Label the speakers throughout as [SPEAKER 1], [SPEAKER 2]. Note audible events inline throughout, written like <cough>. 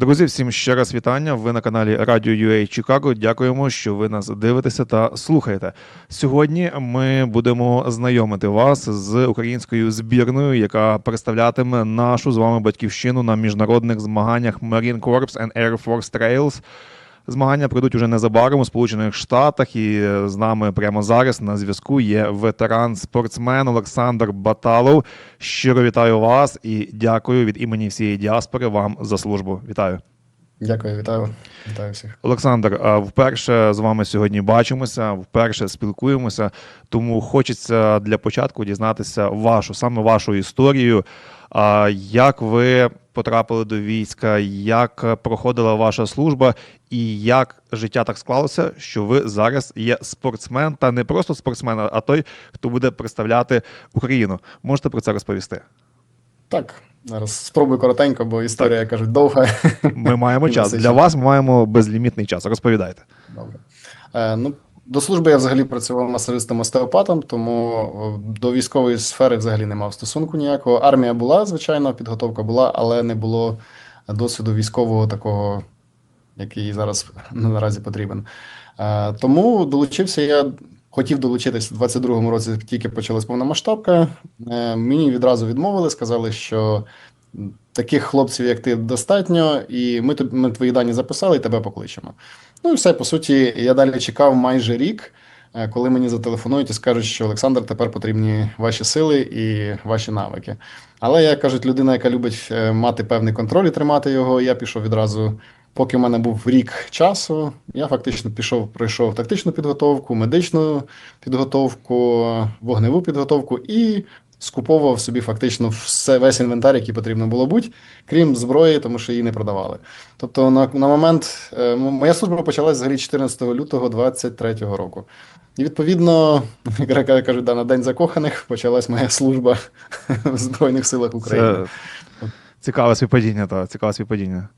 [SPEAKER 1] Друзі, всім ще раз вітання. Ви на каналі Радіо UA Чикаго. Дякуємо, що ви нас дивитеся та слухаєте. Сьогодні ми будемо знайомити вас з українською збірною, яка представлятиме нашу з вами батьківщину на міжнародних змаганнях Marine Corps and Air Force Trails. Змагання пройдуть уже незабаром у Сполучених Штатах, і з нами прямо зараз на зв'язку є ветеран-спортсмен Олександр Баталов. Щиро вітаю вас і дякую від імені всієї діаспори вам за службу. Вітаю.
[SPEAKER 2] Дякую, вітаю. Вітаю всіх.
[SPEAKER 1] Олександр, вперше з вами сьогодні бачимося, вперше спілкуємося. Тому хочеться для початку дізнатися вашу, саме вашу історію. А як ви потрапили до війська, як проходила ваша служба, і як життя так склалося, що ви зараз є спортсмен, та не просто спортсмен, а той, хто буде представляти Україну. Можете про це розповісти?
[SPEAKER 2] Так, зараз спробую коротенько, бо історія, як кажуть, довга.
[SPEAKER 1] Ми маємо <laughs> час. Для вас ми маємо безлімітний час. Розповідайте.
[SPEAKER 2] Добре. Е, ну, до служби я взагалі працював масажистом остеопатом, тому до військової сфери взагалі не мав стосунку ніякого. Армія була, звичайно, підготовка була, але не було досвіду військового такого, який зараз <laughs> наразі потрібен. Е, тому долучився я. Хотів долучитись у 22-му році, тільки почалась повномасштабка. Е, Мені відразу відмовили, сказали, що таких хлопців, як ти, достатньо, і ми, ми твої дані записали і тебе покличемо. Ну і все, по суті, я далі чекав майже рік, е, коли мені зателефонують і скажуть, що Олександр, тепер потрібні ваші сили і ваші навики. Але я кажуть, людина, яка любить е, мати певний контроль і тримати його, я пішов відразу. Поки в мене був рік часу, я фактично пішов, пройшов тактичну підготовку, медичну підготовку, вогневу підготовку і скуповував собі фактично все, весь інвентар, який потрібно було бути, крім зброї, тому що її не продавали. Тобто, на, на момент е, моя служба почалась взагалі 14 лютого 23 року. І відповідно, <laughs> як кажуть, да, на День закоханих почалась моя служба <laughs> в Збройних силах України.
[SPEAKER 1] Це цікаве співпадіння, та цікаве співпадіння.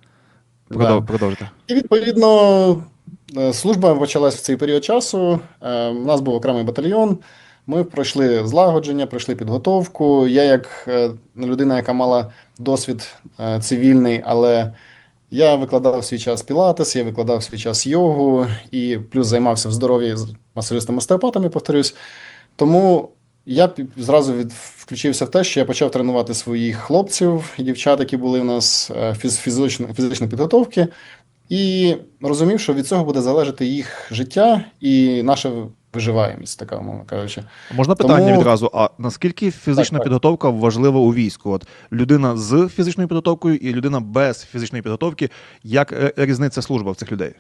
[SPEAKER 1] Продов, Продовжуйте.
[SPEAKER 2] І відповідно е, служба почалась в цей період часу. Е, У нас був окремий батальйон. Ми пройшли злагодження, пройшли підготовку. Я, як е, людина, яка мала досвід е, цивільний, але я викладав свій час пілатес, я викладав свій час йогу і плюс займався в здоров'ї з масажистом остеопатом, я повторюсь. Тому я зразу від, включився в те, що я почав тренувати своїх хлопців дівчат, які були в нас е, фіз, фізично, фізичної підготовки, і розумів, що від цього буде залежати їх життя і наша виживаємість, така умовно кажучи.
[SPEAKER 1] Можна питання
[SPEAKER 2] Тому-
[SPEAKER 1] відразу? А наскільки фізична
[SPEAKER 2] Так, так.
[SPEAKER 1] підготовка важлива у війську? От людина з фізичною підготовкою і людина без фізичної підготовки, як е, різниця служба в цих людей?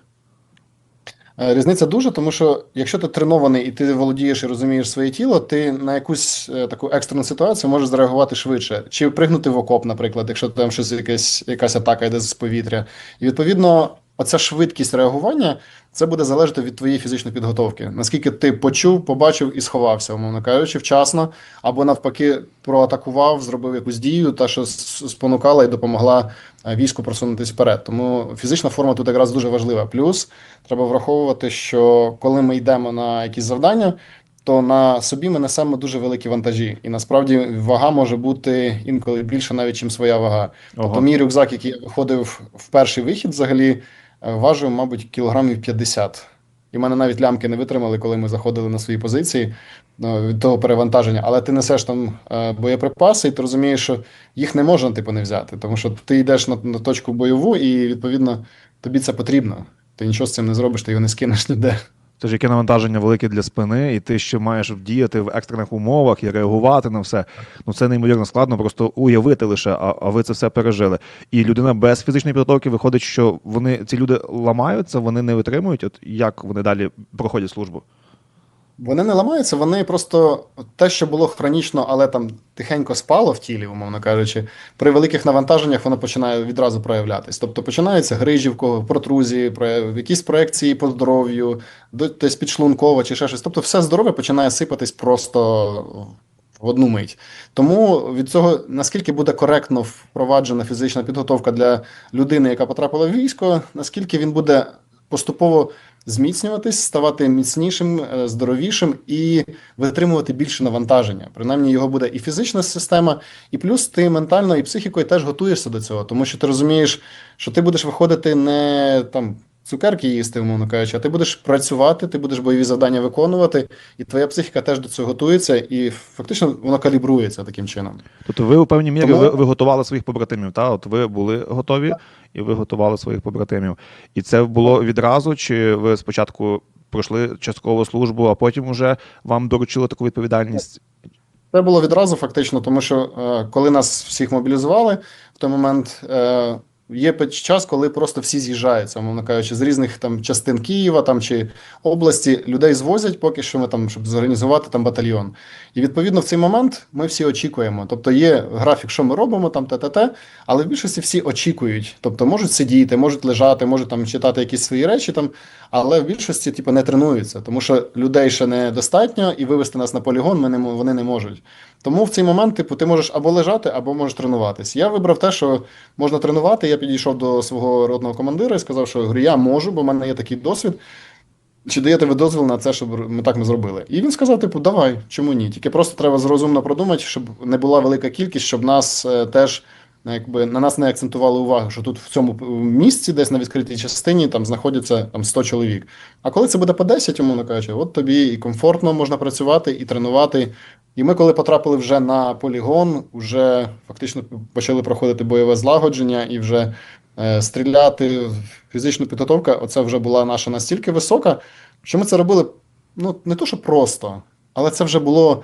[SPEAKER 2] Е, Різниця дуже, тому що якщо ти тренований і ти володієш і розумієш своє тіло, ти на якусь е, таку екстрену ситуацію можеш зреагувати швидше. Чи пригнути в окоп, наприклад, якщо там щось якась, якась атака йде з повітря. І відповідно, оця швидкість реагування це буде залежати від твоєї фізичної підготовки. Наскільки ти почув, побачив і сховався, умовно кажучи, вчасно, або навпаки проатакував, зробив якусь дію, та що спонукала і допомогла е, війську просунутися вперед. Тому фізична форма тут якраз дуже важлива. Плюс треба враховувати, що коли ми йдемо на якісь завдання, то на собі ми несемо дуже великі вантажі, і насправді вага може бути інколи більше, навіть ніж своя вага.
[SPEAKER 1] Ого.
[SPEAKER 2] Тобто мій рюкзак, який я виходив в перший вихід, взагалі важив, мабуть, кілограмів 50. І мене навіть лямки не витримали, коли ми заходили на свої позиції ну, від того перевантаження. Але ти несеш там е, боєприпаси, і ти розумієш, що їх не можна типу не взяти, тому що ти йдеш на, на точку бойову, і відповідно тобі це потрібно. Ти нічого з цим не зробиш, ти його не скинеш <laughs> ніде.
[SPEAKER 1] Тож яке навантаження велике для спини, і ти ще маєш діяти в екстрених умовах і реагувати на все. Ну це неймовірно складно, просто уявити лише, а, а ви це все пережили. І людина без фізичної підготовки виходить, що вони ці люди ламаються, вони не витримують. От як вони далі проходять службу?
[SPEAKER 2] Вони не ламаються, вони просто те, що було хронічно, але там тихенько спало в тілі, умовно кажучи, при великих навантаженнях воно починає відразу проявлятись. Тобто починаються грижі в кого, протрузії, якісь проекції по здоров'ю, до- десь підшлунково чи ще щось. Тобто все здоров'я починає сипатись просто в одну мить. Тому від цього наскільки буде коректно впроваджена фізична підготовка для людини, яка потрапила в військо, наскільки він буде поступово зміцнюватись, ставати міцнішим, е, здоровішим і витримувати більше навантаження. Принаймні, його буде і фізична система, і плюс ти ментально і психікою теж готуєшся до цього, тому що ти розумієш, що ти будеш виходити не там. Цукерки їсти, умовно кажучи, а ти будеш працювати, ти будеш бойові завдання виконувати, і твоя психіка теж до цього готується, і фактично воно калібрується таким чином.
[SPEAKER 1] Тобто ви у певній мірі
[SPEAKER 2] Тому-
[SPEAKER 1] ви, ви готували своїх побратимів, та? От ви були готові і ви готували своїх побратимів. І це було відразу, чи ви спочатку пройшли часткову службу, а потім вже вам доручили таку відповідальність?
[SPEAKER 2] Це було відразу, фактично, тому що е, коли нас всіх мобілізували, в той момент е, є час, коли просто всі з'їжджаються, мовно кажучи, з різних там частин Києва там чи області людей звозять, поки що ми там, щоб зорганізувати там батальйон. І відповідно в цей момент ми всі очікуємо. Тобто є графік, що ми робимо, там те-те-те, але в більшості всі очікують. Тобто можуть сидіти, можуть лежати, можуть там читати якісь свої речі там, але в більшості типу, не тренуються, тому що людей ще недостатньо, і вивести нас на полігон ми не, вони не можуть. Тому в цей момент, типу, ти можеш або лежати, або можеш тренуватись. Я вибрав те, що можна тренувати. Я підійшов до свого родного командира і сказав, що говорю, я можу, бо в мене є такий досвід. Чи даєте ви дозвіл на це, щоб ми так ми зробили? І він сказав: типу, давай, чому ні? Тільки просто треба розумно продумати, щоб не була велика кількість, щоб нас е, теж якби на нас не акцентували увагу, що тут в цьому місці, десь на відкритій частині, там знаходяться там 100 чоловік. А коли це буде по 10, умовно кажучи, от тобі і комфортно можна працювати, і тренувати. І ми, коли потрапили вже на полігон, вже фактично почали проходити бойове злагодження і вже е, стріляти, фізична підготовка, оце вже була наша настільки висока, що ми це робили ну, не то, що просто, але це вже було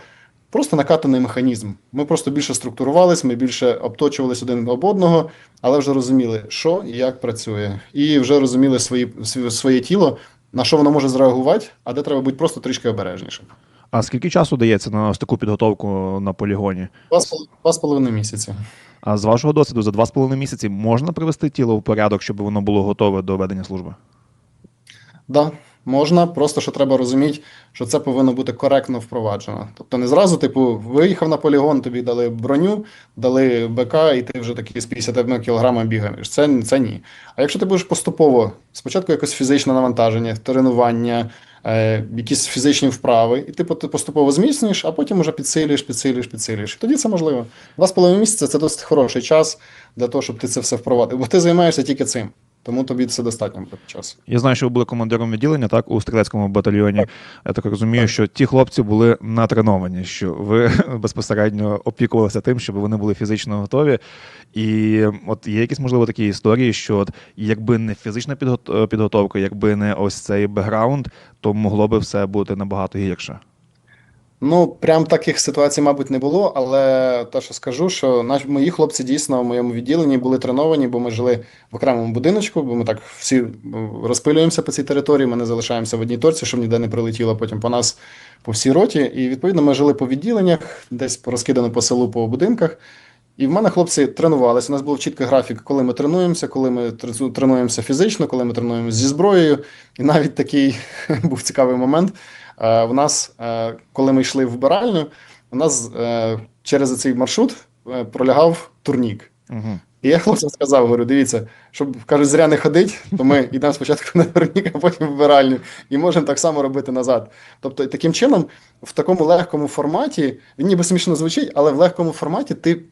[SPEAKER 2] просто накатаний механізм. Ми просто більше структурувались, ми більше обточувались один об одного, але вже розуміли, що і як працює. І вже розуміли свої, своє тіло, на що воно може зреагувати, а де треба бути просто трішки обережнішим.
[SPEAKER 1] А скільки часу дається на ось таку підготовку на полігоні?
[SPEAKER 2] Два з пол- два з половиною місяці.
[SPEAKER 1] А з вашого досвіду за два з половиною місяці можна привести тіло в порядок, щоб воно було готове до ведення служби?
[SPEAKER 2] Да, можна, просто що треба розуміти, що це повинно бути коректно впроваджено. Тобто не зразу, типу, виїхав на полігон, тобі дали броню, дали БК, і ти вже такий з 51 кілограма бігаєш. Це, це ні. А якщо ти будеш поступово, спочатку якось фізичне навантаження, тренування, е, якісь фізичні вправи, і ти поступово зміцнюєш, а потім вже підсилюєш, підсилюєш, підсилюєш. І тоді це можливо. Два з половиною місяця це досить хороший час для того, щоб ти це все впровадив. Бо ти займаєшся тільки цим. Тому тобі це достатньо буде часу.
[SPEAKER 1] Я знаю, що ви були командиром відділення, так, у стрілецькому батальйоні. Я так розумію,
[SPEAKER 2] Так.
[SPEAKER 1] що ті хлопці були натреновані, що ви <laughs> безпосередньо опікувалися тим, щоб вони були фізично готові. І от є якісь, можливо, такі історії, що от, якби не фізична підгот- підготовка, якби не ось цей бекграунд, то могло би все бути набагато гірше.
[SPEAKER 2] Ну, прям таких ситуацій, мабуть, не було, але те, що скажу, що наш, мої хлопці дійсно в моєму відділенні були треновані, бо ми жили в окремому будиночку, бо ми так всі розпилюємося по цій території, ми не залишаємося в одній торці, щоб ніде не прилетіло потім по нас по всій роті. І відповідно ми жили по відділеннях, десь розкидано по селу, по будинках. І в мене хлопці тренувалися. У нас був чіткий графік, коли ми тренуємося, коли ми тренуємося фізично, коли ми тренуємося зі зброєю. І навіть такий <laughs> був цікавий момент. Е, У нас, е, коли ми йшли в вбиральню, у нас е, через цей маршрут пролягав турнік.
[SPEAKER 1] Угу.
[SPEAKER 2] І я хлопцям сказав, говорю, дивіться, щоб кажуть, зря не ходить, то ми <laughs> йдемо спочатку на турнік, а потім в вбиральню, і можемо так само робити назад. Тобто, таким чином, в такому легкому форматі, він ніби смішно звучить, але в легкому форматі ти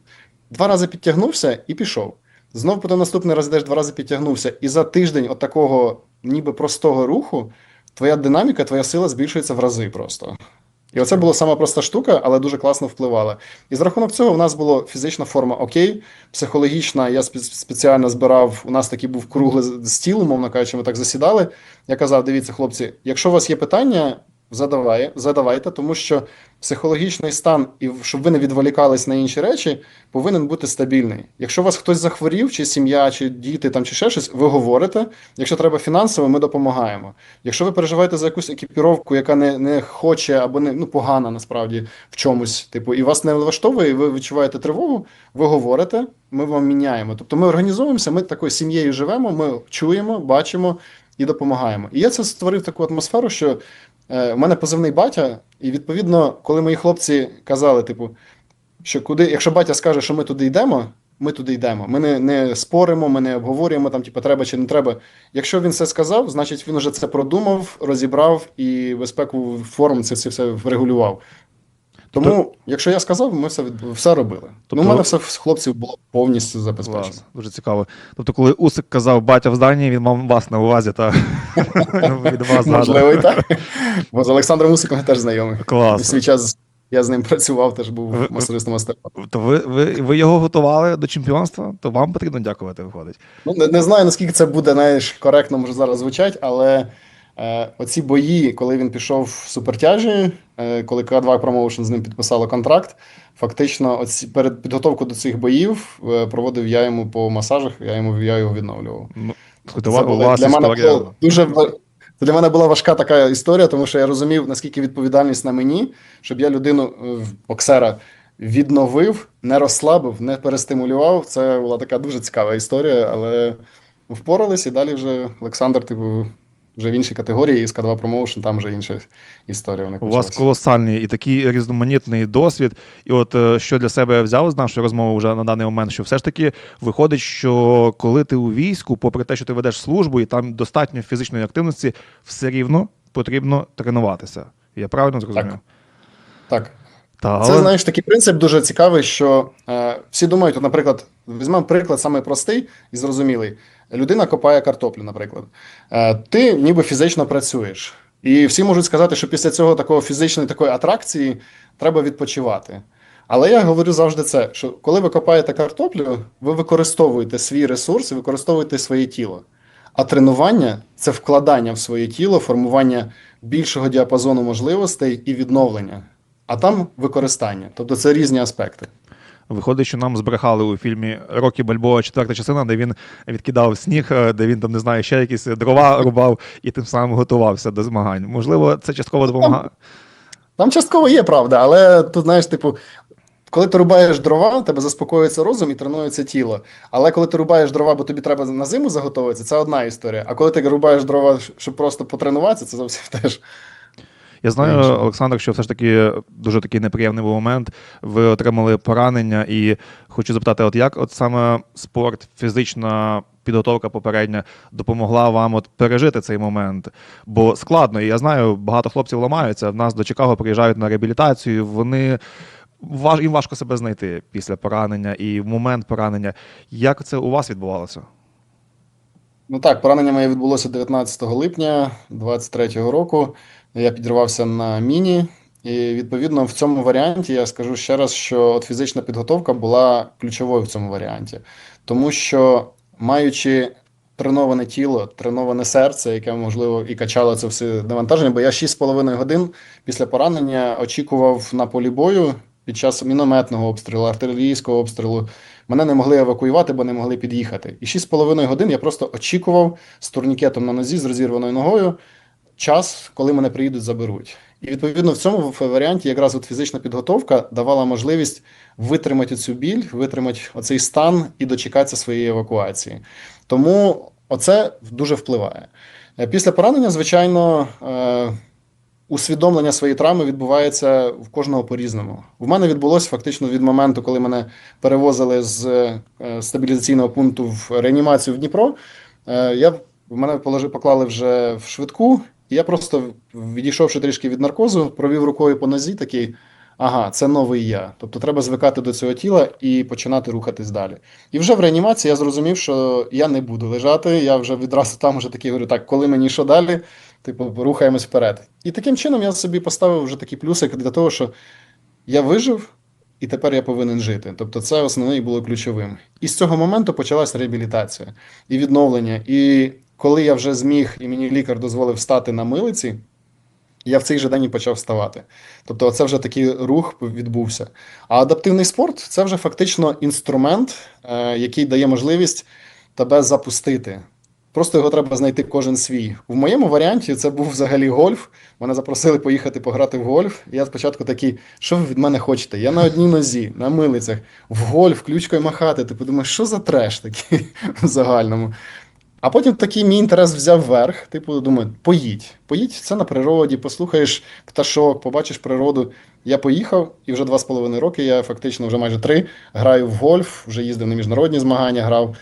[SPEAKER 2] два рази підтягнувся і пішов. Знов потім наступний раз йдеш два рази підтягнувся. І за тиждень от такого ніби простого руху твоя динаміка, твоя сила збільшується в рази просто. І оце була сама проста штука, але дуже класно впливала. І за рахунок цього в нас була фізична форма окей, психологічна. Я спе- спеціально збирав. У нас такий був круглий стіл, умовно кажучи, ми так засідали. Я казав: дивіться, хлопці, якщо у вас є питання, задавай, задавайте, тому що психологічний стан, і щоб ви не відволікались на інші речі, повинен бути стабільний. Якщо вас хтось захворів, чи сім'я, чи діти, там, чи ще щось, ви говорите. Якщо треба фінансово, ми допомагаємо. Якщо ви переживаєте за якусь екіпіровку, яка не, не хоче або не ну погана насправді в чомусь, типу, і вас не влаштовує, і ви відчуваєте тривогу, ви говорите, ми вам міняємо. Тобто ми організовуємося, ми такою сім'єю живемо, ми чуємо, бачимо і допомагаємо. І я це створив таку атмосферу, що е, у мене позивний батя, і відповідно, коли мої хлопці казали, типу, що куди, якщо батя скаже, що ми туди йдемо, ми туди йдемо. Ми не, не споримо, ми не обговорюємо там, типу, треба чи не треба. Якщо він це сказав, значить він вже це продумав, розібрав і безпеку форм це, це все врегулював. Тому, якщо я сказав, ми все, від- все робили.
[SPEAKER 1] Тобто-
[SPEAKER 2] ну, у мене все з хлопців було повністю забезпечено.
[SPEAKER 1] Клас, дуже цікаво. Тобто, коли Усик казав батя в зданні, він мав вас на увазі та <laughs> від вас.
[SPEAKER 2] Можливо, і так. Бо з Олександром Усиком я теж знайомий.
[SPEAKER 1] Клас.
[SPEAKER 2] свій час я з ним працював, теж був мастеристом Остапа.
[SPEAKER 1] То ви, ви, ви його готували до чемпіонства, то вам потрібно дякувати, виходить.
[SPEAKER 2] Ну, не, не знаю, наскільки це буде знаєш, коректно може зараз звучать, але оці бої, коли він пішов в супертяжі, е, коли К2 Promotion з ним підписало контракт, фактично оці, перед підготовкою до цих боїв е, проводив я йому по масажах, я йому я його відновлював.
[SPEAKER 1] Ну,
[SPEAKER 2] Це
[SPEAKER 1] у
[SPEAKER 2] було- для мене було дуже для мене була важка така історія, тому що я розумів, наскільки відповідальність на мені, щоб я людину е, боксера відновив, не розслабив, не перестимулював. Це була така дуже цікава історія, але впорались, і далі вже Олександр, типу, вже в іншій категорії, і з К2 Promotion, там вже інша історія. них
[SPEAKER 1] У вас колосальний і такий різноманітний досвід. І от е, що для себе я взяв з нашої розмови вже на даний момент, що все ж таки виходить, що коли ти у війську, попри те, що ти ведеш службу і там достатньо фізичної активності, все рівно потрібно тренуватися. Я правильно зрозумів?
[SPEAKER 2] Так.
[SPEAKER 1] Та,
[SPEAKER 2] Це
[SPEAKER 1] але-
[SPEAKER 2] знаєш такий принцип дуже цікавий, що е, всі думають, от, наприклад, візьмемо приклад самий простий і зрозумілий. Людина копає картоплю, наприклад. Е, ти ніби фізично працюєш. І всі можуть сказати, що після цього такого фізичної такої атракції треба відпочивати. Але я говорю завжди це: що коли ви копаєте картоплю, ви використовуєте свій ресурс використовуєте своє тіло. А тренування це вкладання в своє тіло, формування більшого діапазону можливостей і відновлення. А там використання. Тобто це різні аспекти.
[SPEAKER 1] Виходить, що нам збрехали у фільмі Рокі Бальбоа, четверта частина, де він відкидав сніг, е, де він там не знаю, ще якісь дрова рубав і тим самим готувався до змагань. Можливо, це частково допомагає.
[SPEAKER 2] Там частково є правда, але тут, знаєш, типу, коли ти рубаєш дрова, тебе заспокоюється розум і тренується тіло. Але коли ти рубаєш дрова, бо тобі треба на зиму заготовитися, це одна історія. А коли ти рубаєш дрова, щоб просто потренуватися, це зовсім <laughs> теж.
[SPEAKER 1] Я знаю,
[SPEAKER 2] Інше.
[SPEAKER 1] Олександр, що все ж таки дуже такий неприємний був момент. Ви отримали поранення, і хочу запитати, от як от саме спорт, фізична підготовка попередня допомогла вам от пережити цей момент? Бо складно, і я знаю, багато хлопців ламаються. В нас до Чикаго приїжджають на реабілітацію. Вони важ, їм важко себе знайти після поранення і в момент поранення. Як це у вас відбувалося?
[SPEAKER 2] Ну так, поранення моє відбулося 19 липня 23-го року. Я підірвався на міні. І відповідно в цьому варіанті я скажу ще раз, що от фізична підготовка була ключовою в цьому варіанті, тому що маючи треноване тіло, треноване серце, яке можливо і качало це все навантаження, бо я 6,5 годин після поранення очікував на полі бою під час мінометного обстрілу, артилерійського обстрілу. Мене не могли евакуювати, бо не могли під'їхати. І 6,5 годин я просто очікував з турнікетом на нозі, з розірваною ногою, час, коли мене приїдуть, заберуть. І відповідно в цьому варіанті якраз от фізична підготовка давала можливість витримати цю біль, витримати оцей стан і дочекатися своєї евакуації. Тому оце дуже впливає. Е, Після поранення, звичайно, е, усвідомлення своєї травми відбувається в кожного по-різному. В мене відбулося фактично від моменту, коли мене перевозили з е, стабілізаційного пункту в реанімацію в Дніпро. Я мене поклали вже в швидку, і я просто, відійшовши трішки від наркозу, провів рукою по нозі такий. Ага, це новий я. Тобто треба звикати до цього тіла і починати рухатись далі. І вже в реанімації я зрозумів, що я не буду лежати. Я вже відразу там вже такий говорю, так, коли мені що далі? Типу, рухаємось вперед. І таким чином я собі поставив вже такий плюсик для того, що я вижив, і тепер я повинен жити. Тобто, це основне і було ключовим. І з цього моменту почалася реабілітація і відновлення. І коли я вже зміг, і мені лікар дозволив встати на милиці, я в цей же день і почав вставати. Тобто, це вже такий рух відбувся. А адаптивний спорт це вже фактично інструмент, е, який дає можливість тебе запустити. Просто його треба знайти кожен свій. В моєму варіанті це був взагалі гольф. Мене запросили поїхати пограти в гольф. Я спочатку такий, що ви від мене хочете? Я на одній нозі, на милицях, в гольф, ключкою махати. Ти подумаєш, що за треш такий в загальному. А потім такий мій інтерес взяв верх. Типу, думаю, поїдь. Поїдь це на природі, послухаєш пташок, побачиш природу. Я поїхав, і вже два з половиною роки, я фактично вже майже три граю в гольф, вже їздив на міжнародні змагання, грав.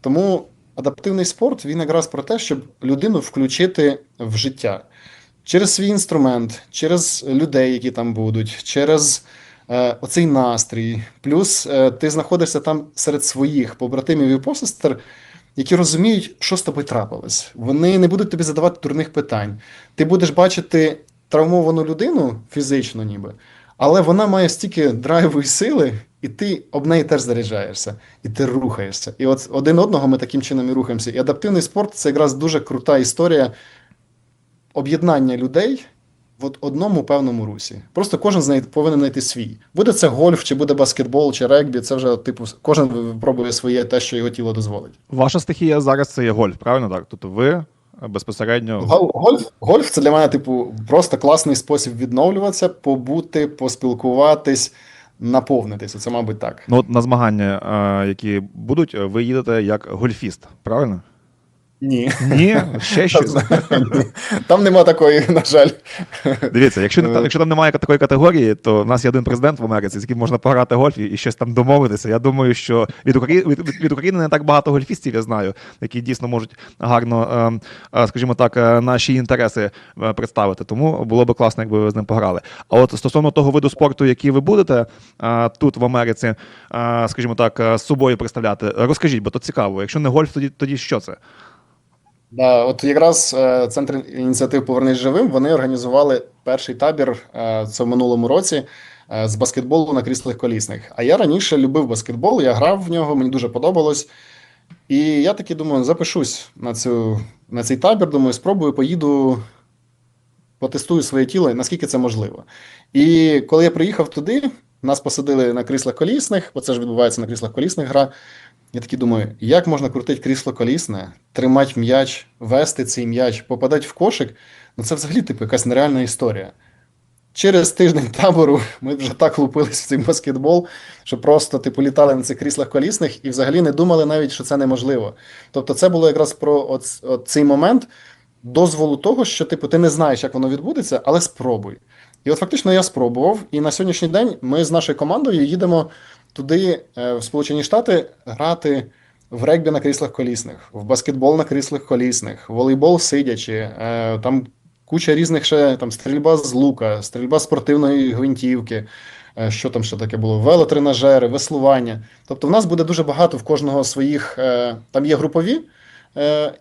[SPEAKER 2] Тому адаптивний спорт він якраз про те, щоб людину включити в життя через свій інструмент, через людей, які там будуть, через е, оцей настрій. Плюс е, ти знаходишся там серед своїх побратимів і посестер, які розуміють, що з тобою трапилось. Вони не будуть тобі задавати дурних питань. Ти будеш бачити травмовану людину фізично, ніби, але вона має стільки драйву і сили, і ти об неї теж заряджаєшся, і ти рухаєшся. І от один одного ми таким чином і рухаємося. І адаптивний спорт це якраз дуже крута історія об'єднання людей в одному певному русі. Просто кожен з неї повинен знайти свій. Буде це гольф, чи буде баскетбол, чи регбі. Це вже типу кожен пробує своє те, що його тіло дозволить.
[SPEAKER 1] Ваша стихія зараз це є гольф, правильно так? Тобто ви безпосередньо.
[SPEAKER 2] Гольф, гольф це для мене, типу, просто класний спосіб відновлюватися, побути, поспілкуватись, наповнитися. Це, мабуть, так.
[SPEAKER 1] Ну, от на змагання, е, які будуть, ви їдете як гольфіст, правильно?
[SPEAKER 2] Ні.
[SPEAKER 1] Ні, ще щось.
[SPEAKER 2] Там нема такої, на жаль.
[SPEAKER 1] Дивіться, якщо, не,
[SPEAKER 2] Е.
[SPEAKER 1] якщо там немає такої категорії, то в нас є один президент в Америці, з яким можна пограти гольф і, щось там домовитися. Я думаю, що від України, від, від- України не так багато гольфістів, я знаю, які дійсно можуть гарно, е, е, скажімо так, наші інтереси представити. Тому було би класно, якби ви з ним пограли. А от стосовно того виду спорту, який ви будете тут в Америці, скажімо так, з собою представляти, розкажіть, бо то цікаво. Якщо не гольф, тоді, тоді що це?
[SPEAKER 2] Да, от якраз е, центр ініціатив Повернись живим. Вони організували перший табір це в минулому році е, з баскетболу на кріслах колісних. А я раніше любив баскетбол, я грав в нього, мені дуже подобалось. І я таки думаю, запишусь на цю на цей табір. Думаю, спробую, поїду, потестую своє тіло, наскільки це можливо. І коли я приїхав туди, нас посадили на кріслах колісних, бо це ж відбувається на кріслах колісних гра. Я такий думаю, як можна крутити крісло колісне, тримати м'яч, вести цей м'яч, попадати в кошик. Ну це взагалі типу якась нереальна історія. Через тиждень <laughs> табору ми вже так лупились в цей баскетбол, що просто типу літали на цих кріслах колісних і взагалі не думали навіть, що це неможливо. Тобто, це було якраз про от цей момент дозволу того, що типу ти не знаєш, як воно відбудеться, але спробуй. І от фактично я спробував, і на сьогоднішній день ми з нашою командою їдемо туди, е, в Сполучені Штати, грати в регбі на кріслах колісних, в баскетбол на кріслах колісних, волейбол сидячи, е, там куча різних ще там стрільба з лука, стрільба з спортивної гвинтівки. е, Що там ще таке було? Велотренажери, веслування. Тобто, в нас буде дуже багато в кожного своїх. Там є групові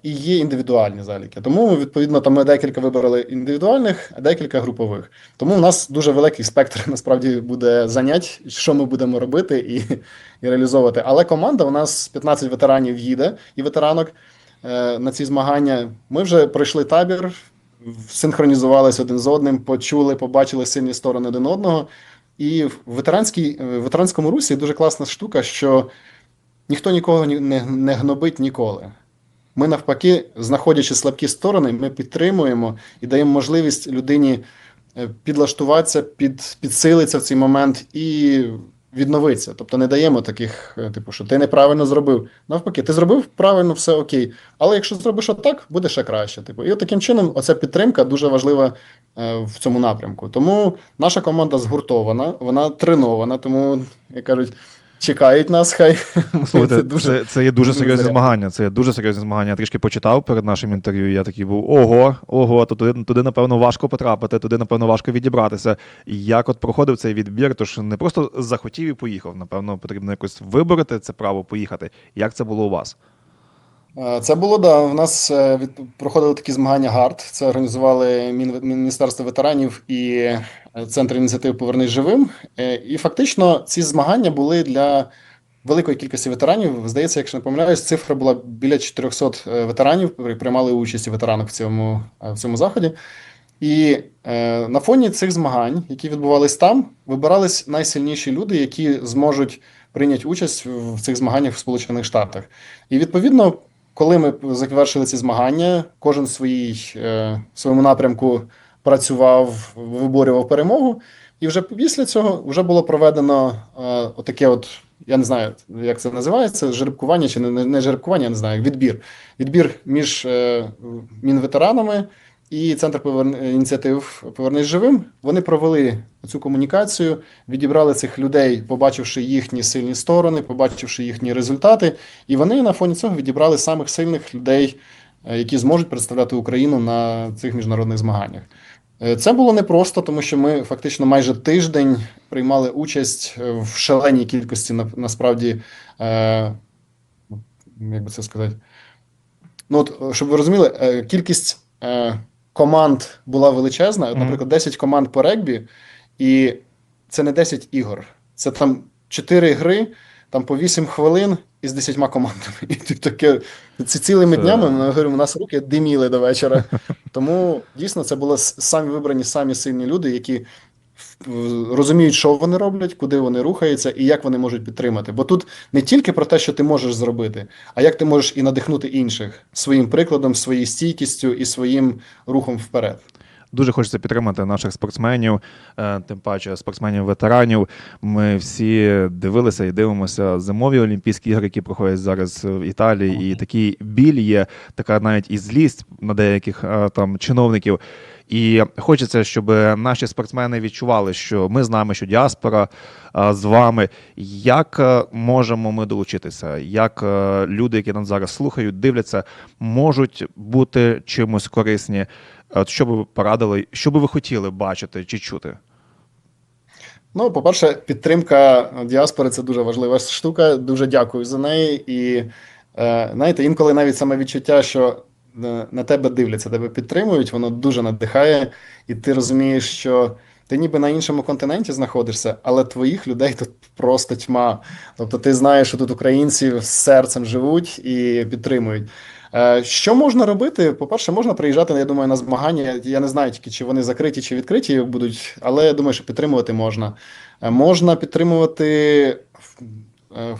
[SPEAKER 2] і є індивідуальні заліки. Тому, відповідно, там ми декілька вибрали індивідуальних, а декілька групових. Тому в нас дуже великий спектр <laughs> насправді буде занять, що ми будемо робити і, і реалізовувати. Але команда у нас 15 ветеранів їде і ветеранок е, на ці змагання. Ми вже пройшли табір, синхронізувалися один з одним, почули, побачили сильні сторони один одного. І в ветеранській, е, ветеранському русі дуже класна штука, що ніхто нікого не, не гнобить ніколи. Ми навпаки, знаходячи слабкі сторони, ми підтримуємо і даємо можливість людині е, підлаштуватися, під, підсилитися в цей момент і відновитися. Тобто не даємо таких, е, типу, що ти неправильно зробив. Навпаки, ти зробив правильно, все окей. Але якщо зробиш отак, буде ще краще. Типу, і от таким чином, оця підтримка дуже важлива е, в цьому напрямку. Тому наша команда згуртована, вона тренована, тому, як кажуть, чекають нас, хай
[SPEAKER 1] Слухайте, це, це є дуже
[SPEAKER 2] дуже
[SPEAKER 1] серйозні змагання. Це є дуже серйозні змагання. Я трішки почитав перед нашим інтерв'ю. Я такий був: ого, ого, то туди, туди, напевно, важко потрапити, туди, напевно, важко відібратися. І Як от проходив цей відбір, тож не просто захотів і поїхав. Напевно, потрібно якось вибороти це право поїхати. Як це було у вас?
[SPEAKER 2] Е, Це було да. У нас е, від проходили такі змагання ГАРД. Це організували Мін- Міністерство ветеранів і Центр ініціатив Повернись живим. Е, І фактично ці змагання були для великої кількості ветеранів. Здається, якщо не помиляюсь, цифра була біля 400 е, ветеранів, при- приймали участь і ветеранок в цьому, е, в цьому заході. І е, на фоні цих змагань, які відбувались там, вибирались найсильніші люди, які зможуть прийняти участь в цих змаганнях в Сполучених Штатах. І відповідно, коли ми завершили ці змагання, кожен в своїй, е, своєму напрямку працював, виборював перемогу. І вже після цього вже було проведено е, отаке от я не знаю, як це називається, жеребкування чи не, не, жеребкування, я не знаю, відбір. Відбір між е, мінветеранами і Центр поверн... ініціатив Повернись живим. Вони провели цю комунікацію, відібрали цих людей, побачивши їхні сильні сторони, побачивши їхні результати, і вони на фоні цього відібрали самих сильних людей, е, які зможуть представляти Україну на цих міжнародних змаганнях. Е, Це було непросто, тому що ми фактично майже тиждень приймали участь е, в шаленій кількості на- насправді, е, як би це сказати. Ну, от, щоб ви розуміли, е, кількість е, команд була величезна. От, Наприклад, 10 команд по регбі, і це не 10 ігор. Це там 4 гри, там по 8 хвилин із 10 командами. І ти таке ці цілими
[SPEAKER 1] Це-
[SPEAKER 2] днями ми говоримо, у нас руки диміли до вечора. Тому дійсно це були самі вибрані, самі сильні люди, які розуміють, що вони роблять, куди вони рухаються і як вони можуть підтримати. Бо тут не тільки про те, що ти можеш зробити, а як ти можеш і надихнути інших своїм прикладом, своєю стійкістю і своїм рухом вперед.
[SPEAKER 1] Дуже хочеться підтримати наших спортсменів, е, тим паче спортсменів-ветеранів. Ми всі дивилися і дивимося зимові Олімпійські ігри, які проходять зараз в Італії. І такий біль є, така навіть і злість на деяких е, там чиновників. І хочеться, щоб наші спортсмени відчували, що ми з нами, що діаспора е, з вами. Як можемо ми долучитися? Як люди, які нас зараз слухають, дивляться, можуть бути чимось корисні? От що би ви порадили, що би ви хотіли бачити чи чути?
[SPEAKER 2] Ну, по-перше, підтримка діаспори це дуже важлива штука. Дуже дякую за неї. І е, знаєте, інколи навіть саме відчуття, що е, на тебе дивляться, тебе підтримують, воно дуже надихає, і ти розумієш, що ти ніби на іншому континенті знаходишся, але твоїх людей тут просто тьма. Тобто ти знаєш, що тут українці з серцем живуть і підтримують. Е, Що можна робити? По-перше, можна приїжджати, я думаю, на змагання. Я не знаю тільки, чи вони закриті, чи відкриті будуть, але я думаю, що підтримувати можна. Е, Можна підтримувати, е,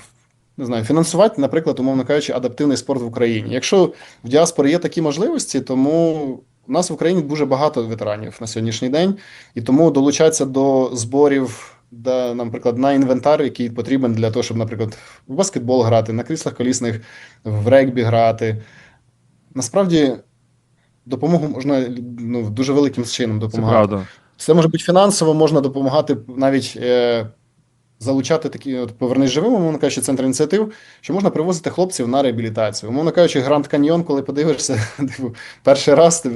[SPEAKER 2] не знаю, фінансувати, наприклад, умовно кажучи, адаптивний спорт в Україні. Якщо в діаспорі є такі можливості, тому у нас в Україні дуже багато ветеранів на сьогоднішній день, і тому долучатися до зборів. Да, наприклад, на інвентар, який потрібен для того, щоб, наприклад, в баскетбол грати, на кріслах колісних в регбі грати. Насправді допомогу можна ну, дуже великим чином
[SPEAKER 1] Це
[SPEAKER 2] допомагати.
[SPEAKER 1] правда.
[SPEAKER 2] Це може бути фінансово, можна допомагати навіть е, залучати такі, от повернись живим, умовно кажучи, центр ініціатив, що можна привозити хлопців на реабілітацію. Умовно кажучи, Гранд Каньйон, коли подивишся, <laughs> типу, перший раз.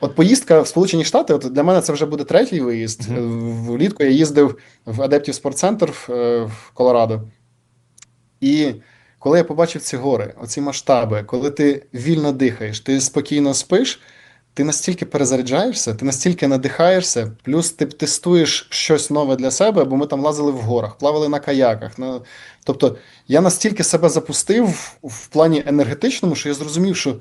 [SPEAKER 2] От поїздка в Сполучені Штати, от для мене це вже буде третій виїзд. Влітку я їздив в Адаптів спортцентр в, в Колорадо. І коли я побачив ці гори, оці масштаби, коли ти вільно дихаєш, ти спокійно спиш, ти настільки перезаряджаєшся, ти настільки надихаєшся, плюс ти тестуєш щось нове для себе, бо ми там лазили в горах, плавали на каяках. На... Тобто я настільки себе запустив в- плані енергетичному, що я зрозумів, що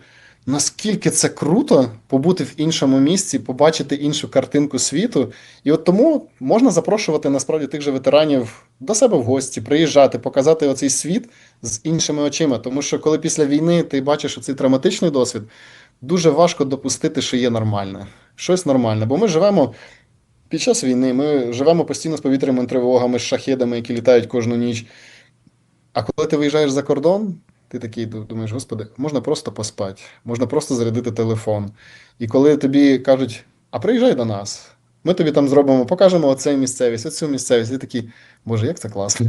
[SPEAKER 2] наскільки це круто побути в іншому місці, побачити іншу картинку світу. І от тому можна запрошувати насправді тих же ветеранів до себе в гості, приїжджати, показати оцей світ з іншими очима. Тому що коли після війни ти бачиш оцей травматичний досвід, дуже важко допустити, що є нормальне, щось нормальне. Бо ми живемо під час війни, ми живемо постійно з повітряними тривогами, з шахедами, які літають кожну ніч. А коли ти виїжджаєш за кордон, ти такий думаєш, господи, можна просто поспати, можна просто зарядити телефон. І коли тобі кажуть, а приїжджай до нас, ми тобі там зробимо, покажемо оцей місцевість, оцю місцевість, і ти такий, боже, як це класно.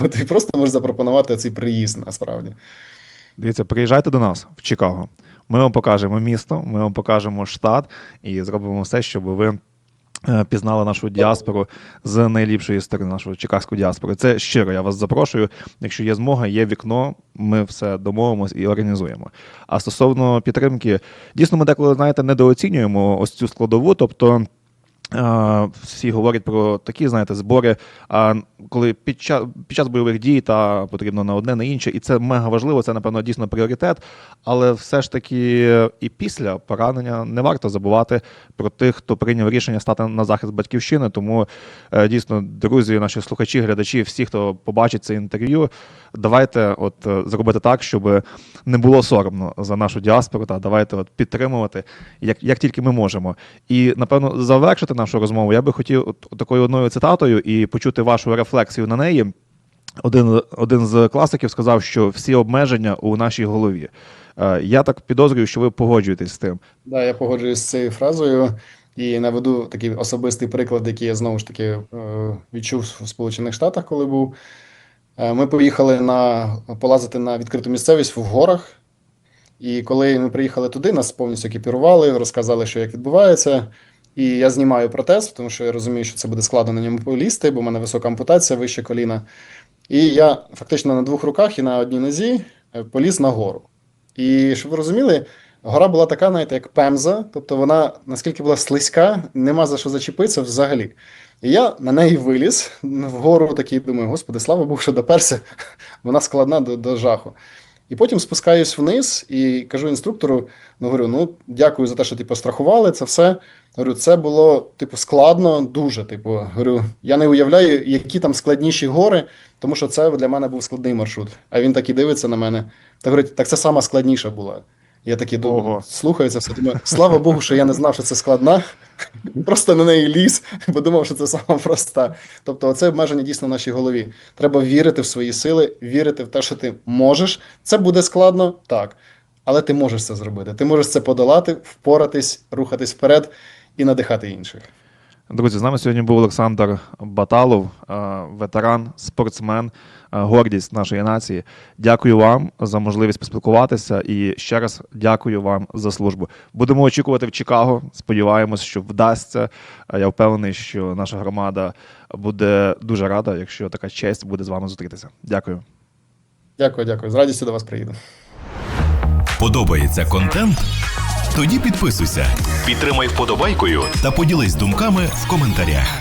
[SPEAKER 2] <laughs> Ти просто можеш запропонувати цей приїзд насправді.
[SPEAKER 1] Дивіться, приїжджайте до нас в Чикаго. Ми вам покажемо місто, ми вам покажемо штат і зробимо все, щоб ви е, пізнали нашу діаспору з найліпшої сторони, нашу чикагську діаспору. Це щиро, я вас запрошую. Якщо є змога, є вікно, ми все домовимось і організуємо. А стосовно підтримки, дійсно, ми деколи, знаєте, недооцінюємо ось цю складову, тобто. Всі говорять про такі, знаєте, збори. А коли під час, під час бойових дій та потрібно на одне, на інше, і це мега важливо, це напевно дійсно пріоритет. Але все ж таки і після поранення не варто забувати про тих, хто прийняв рішення стати на захист батьківщини. Тому е, дійсно, друзі, наші слухачі, глядачі, всі, хто побачить це інтерв'ю, давайте от е, зробити так, щоб не було соромно за нашу діаспору. Та давайте от підтримувати, як, як тільки ми можемо. І напевно завершити нашу розмову. Я би хотів от, такою одною цитатою і почути вашу рефлексію на неї. один, один з класиків сказав, що всі обмеження у нашій голові. Е, Я так підозрюю, що ви погоджуєтесь з тим.
[SPEAKER 2] Да, я погоджуюсь з цією фразою і наведу такий особистий приклад, який я знову ж таки е, відчув в Сполучених Штатах, коли був. Е, Ми поїхали на полазити на відкриту місцевість в горах. І коли ми приїхали туди, нас повністю екіпірували, розказали, що як відбувається. І я знімаю протез, тому що я розумію, що це буде складно на ньому полізти, бо в мене висока ампутація вище коліна. І я фактично на двох руках і на одній нозі е, поліз на гору. І щоб ви розуміли, гора була така, знаєте, як пемза, тобто вона наскільки була слизька, нема за що зачепитися взагалі. І я на неї виліз вгору, такий думаю, господи, слава Богу, що доперся, <laughs> вона складна до, до жаху. І потім спускаюсь вниз і кажу інструктору: ну говорю, ну дякую за те, що типу, страхували це все. Говорю, це було типу складно, дуже. Типу, говорю, я не уявляю, які там складніші гори, тому що це для мене був складний маршрут. А він так і дивиться на мене. Та говорить, так це сама складніша була. Я такий думаю,
[SPEAKER 1] Ого.
[SPEAKER 2] слухаю це все. Думаю, слава Богу, що я не знав, що це складна. Просто на неї ліз, бо думав, що це сама проста. Тобто, це обмеження дійсно в нашій голові. Треба вірити в свої сили, вірити в те, що ти можеш. Це буде складно, так. Але ти можеш це зробити. Ти можеш це подолати, впоратись, рухатись вперед і надихати інших.
[SPEAKER 1] Друзі, з нами сьогодні був Олександр Баталов, е, ветеран, спортсмен, гордість нашої нації. Дякую вам за можливість поспілкуватися і ще раз дякую вам за службу. Будемо очікувати в Чикаго. Сподіваємось, що вдасться. Е, Я впевнений, що наша громада буде дуже рада, якщо така честь буде з вами зустрітися. Дякую.
[SPEAKER 2] Дякую, дякую. З радістю до вас приїду.
[SPEAKER 3] Подобається контент? Тоді підписуйся, підтримай вподобайкою та поділись думками в коментарях.